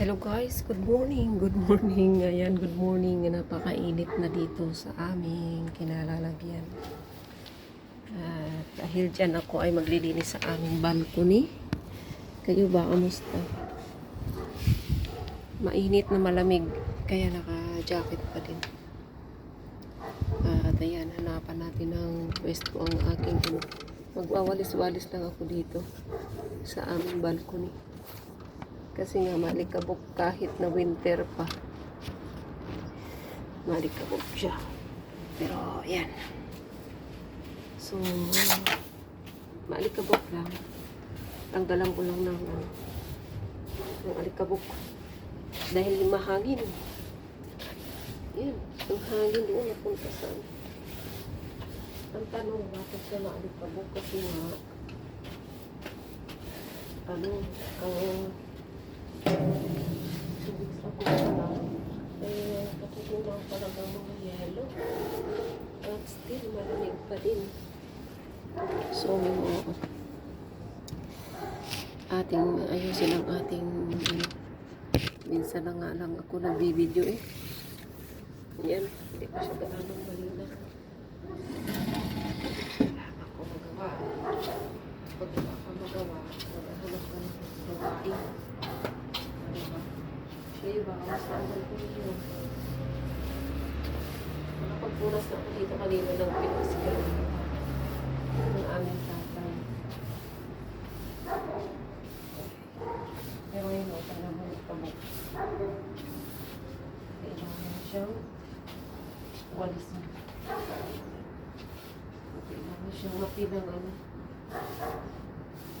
Hello guys, good morning, good morning. Ayan, good morning. Napakainit na dito sa aming kinalalagyan. At dahil dyan ako ay maglilinis sa aming balcony. Kayo ba, kamusta? Mainit na malamig, kaya naka-jacket pa din. At ayan, hanapan natin ng pwesto ang aking ano. Magwawalis-walis lang ako dito sa aming balcony. Kasi nga malikabok kahit na winter pa. Malikabok siya. Pero yan. So, malikabok lang. Tanggalan ko lang ng ng alikabok. Dahil mahangin. Yan. Ang hangin doon napunta sa ano. Ang tanong, bakit siya maalikabok? Kasi nga, ano, ang Subig sa kulang. Eh, katutunan talaga mga yelo. At still, malamig pa din. So, ating, ayusin ang ating, ano, minsan na nga lang ako nagbibideo eh. Yan, hindi pa siya gananong malina. Ako magawa. Pag wala ka magawa, maghahanap ka ng. Diba? Kayo ba? Kamusta ang ko ninyo? Nakapagpunas na ako dito kanina ng pinasigaw ng aming tatay. Pero ngayon, okay na mo ito mo. Kailangan na siyang walis mo. Kailangan siyang mapilang ano.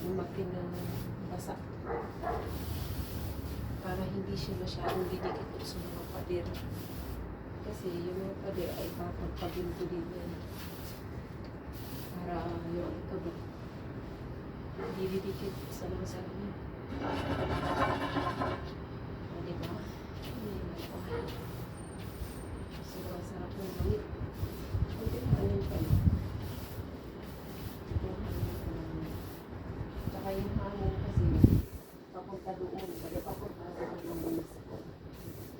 Yung mapilang basa para hindi siya masyadong didikit sa mga pader. Kasi yung mga pader ay papagpabinto din yan. Para yung ikabot hindi didikit sa mga salamin. O, diba? Ayan, okay. So, sarap ng gamit. Kunti na alin pa yun. Yung hangin pa naman. Tsaka yung hangin kasi papunta doon, kaya papunta doon yung bilis ko.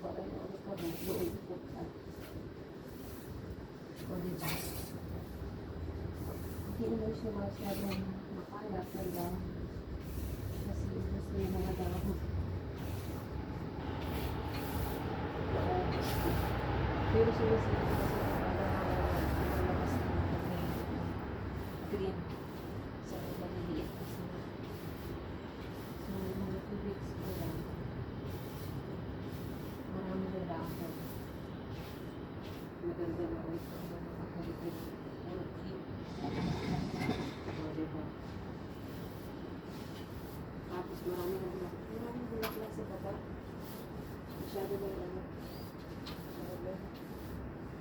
Baka yung ano ka doon, doon pupunta. O diba? Naman siya makalat ng dahon. Kasi mas may mga dahon. Pero sumisigil kasi para malabas ng green sa maliliit kasi na So, mga two weeks ko lang. Marami na lang ako. Maganda na ulit ang mga nakakalipid. Puro green. O, diba? Tapos marami na bulak. Marami bulak lang sa baba. Masyado na lang. Ano?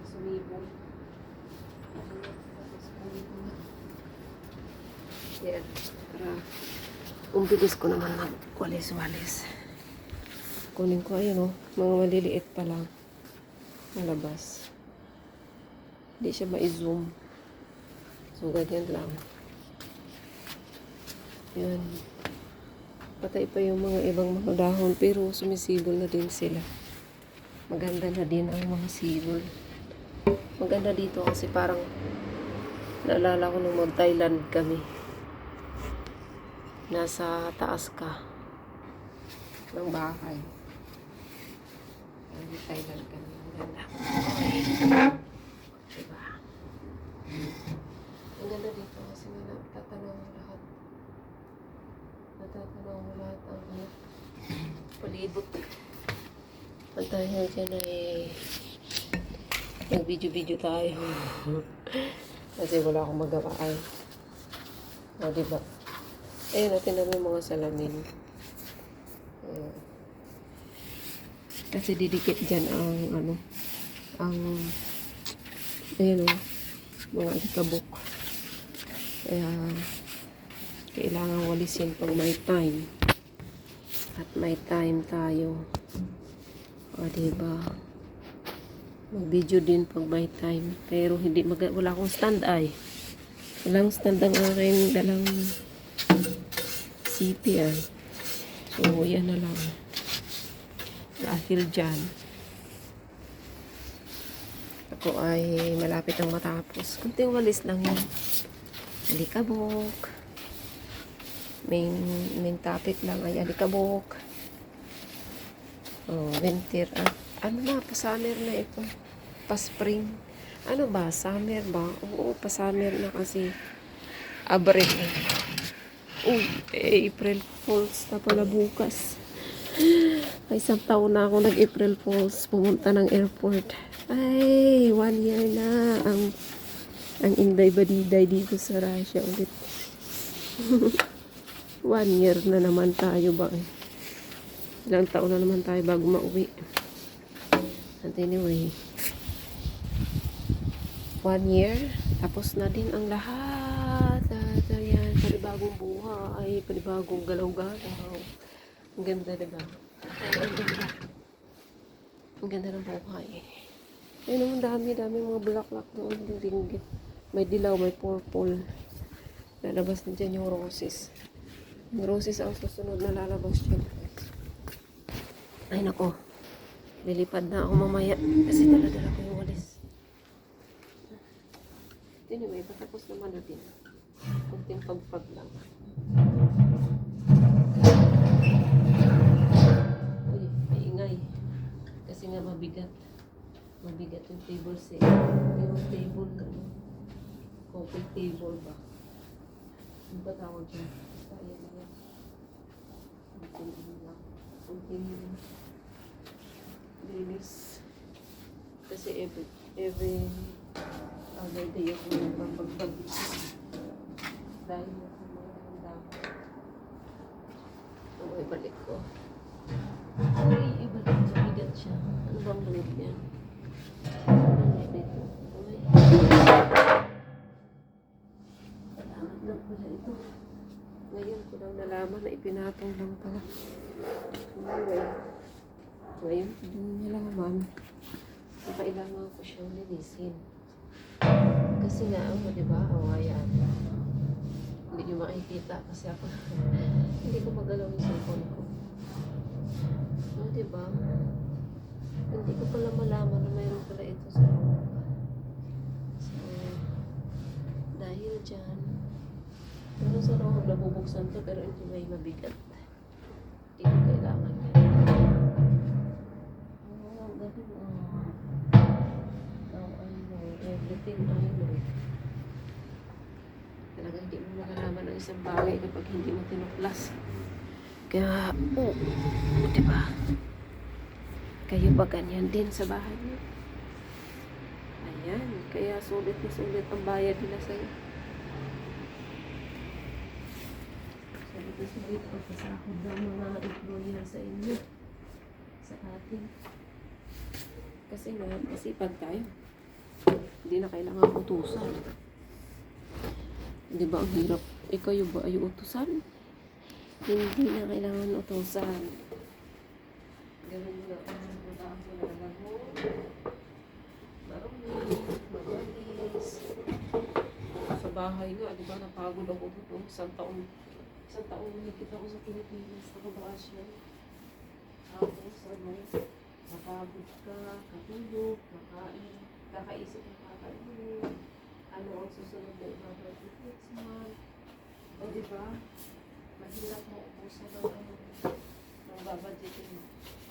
Sumibol. Tapos sumibol na. Yan. Tara. Umbilis ko naman magwalis-walis. Kunin ko ayun oh, mga maliliit pa lang. Malabas. Hindi siya ma-zoom. So, ganyan lang. Yan. Patay pa yung mga ibang mga dahon, pero sumisibol na din sila. Maganda na din ang mga sibol. Maganda dito kasi parang naalala ko nung mag-Thailand kami nasa taas ka ng bahay. Ang Thailand kami. Ang ganda. Okay. Diba? Ang ganda dito kasi nga natatanaw mo lahat. Natatanaw mo lahat ang ano, palibot. Ang dahil dyan ay nag-video-video tayo. kasi wala akong magawa ay. O, diba? Ayun, natin na yung mga salamin. Ayan. Kasi didikit dyan ang, ano, ang, ayun o, mga alikabok. Kaya, kailangan walisin pag may time. At may time tayo. O, diba? Mag-video din pag may time. Pero hindi, mag wala akong stand ay. Walang stand ang aking dalang CP ay. So, yan na lang. Dahil dyan, ako ay malapit ang matapos. Kunting walis lang yun. Alikabok. Main, main topic lang ay alikabok. Oh, winter. Ah, ano na, pa-summer na ito. Pa-spring. Ano ba? Summer ba? Oo, pa-summer na kasi. Abril. Uy, eh, April Fools na pala bukas. Ay, isang taon na ako nag-April Fools. Pumunta ng airport. Ay, one year na ang ang Inday Badiday dito sa Russia ulit. one year na naman tayo ba eh. Ilang taon na naman tayo bago mauwi. At anyway, one year, tapos na din ang lahat. At ayan, panibagong buhay, panibagong galaw-galaw. Ang ganda, diba? Ang ganda. Ang ganda ng buhay. Ayun naman, dami, dami mga bulaklak doon, ringgit. May dilaw, may purple. Lalabas na dyan yung roses. Yung roses ang susunod na lalabas dyan. Ay, nako. Lilipad na ako mamaya kasi dala-dala ko yung walis. Anyway, patapos naman natin. Kunting pagpag lang. Uy, may ingay. Kasi nga mabigat. Mabigat yung table set. Yung table, ano, coffee table ba? Ano ba tawag? Basta yan na yan. Kunting ano lang. Kunting linis. Kasi every, every other day ako nagpapagbag dahil sa mga dami. Oo, ibalik ko. Uy, ibalik ko. Bigat siya. Ano bang? Ano? Uy. Lang pala ito. Ngayon ko lang nalaman na ipinatong lang pala. Anyway. Ngayon, hindi niya nalaman. Kailangan ko siyang linisin. Kasi nga, ano, di ba? O, ayan. Hindi niyo makikita kasi ako. hindi ko magalaw yung cellphone ko. O, di ba? Hindi ko pala malaman na mayroon pala ito sa loob. So, dahil dyan, pero sa loob, nabubuksan to, pero ito may mabigat. Isang bagay kapag hindi mo tinuklas. Kaya, oh, di ba? Kayo ba ganyan din sa bahay niyo? Ayan, kaya sulit na sulit ang bayad nila sa'yo. Sulit na sulit ang pasahod ng mga employer sa inyo. Sa atin. Kasi nga, masipag tayo. Hindi na kailangan utusan. Di ba ang hirap? Ikaw yung ba ay utusan? Hindi na kailangan utusan. Mo na ang mga mo. Marumi, magalis. Sa bahay nga, di ba, napagod ako dito. Isang taon, isang taon nakikita ko sa Pilipinas. Nakabakasyon. Tapos, ano, Napagod ka, katulog, makain, kakaisip ng kakainin, ano ang susunod na ibabudget next month. O di ba? Mahirap mo ubusan ng ano, ng babudgetin mo.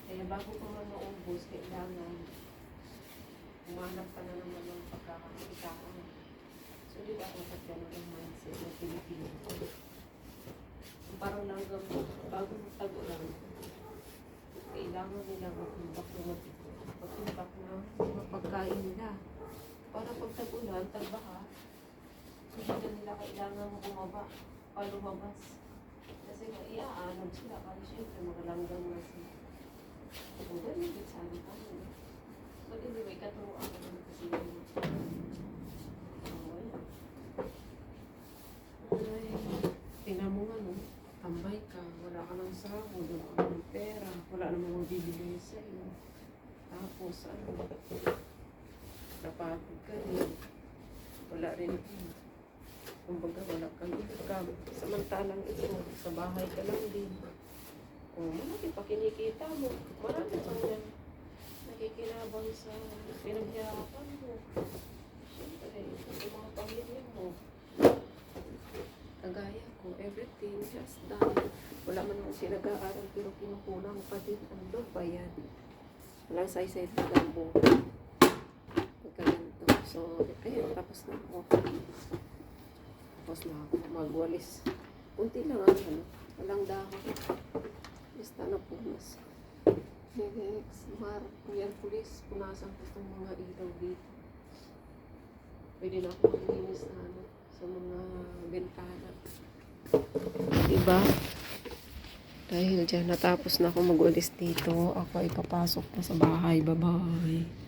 Kaya bago pa man maubos, kailangan umanap ka na naman ng pagkakakita ka. So di ba, dapat ganun ang mindset ng Pilipino. Parang langgam, bago magtago lang, kailangan nila mag-imbak na mag-imbak na mga pagkain nila. Para pag tag-ulan, tagbaha, hindi na nila kailangan bumaba pa lumabas. Kasi nga, iaanod sila. Kasi syempre, mga langgam na sila. Kung ganun, din sana tayo. But anyway, katuruan ko naman kasi yun. Oh, ayan. Ay, tingnan mo nga, no? tambay ka, wala ka ng sahod, wala ka ng pera, wala namang magbibigay sa iyo. Tapos, ano, napagod ka rin. Wala rin, hmm, kumbaga, wala kang income. Samantalang ito, sa bahay ka lang din. O, malaki pa kinikita mo. Marami kang yan. Nakikinabang sa pinaghirapan mo. Siyempre, yung mga pamilya mo. Kagaya ko, everything has done. Wala man mo sinag-aaral pero kinukulang pa din. Ano ba yan? Walang saysay na ang buhay. So, ayun, tapos na ako. Tapos na ako magwalis. Kunti lang ang ano. Walang dahon. Basta na punas. Next, Mar, yan pulis. Punasan ko itong mga ilaw dito. Pwede na ako maglinis na ano, sa mga bintana. Diba? Dahil dyan, natapos na ako magwalis dito. Ako ay papasok na sa bahay. Bye-bye.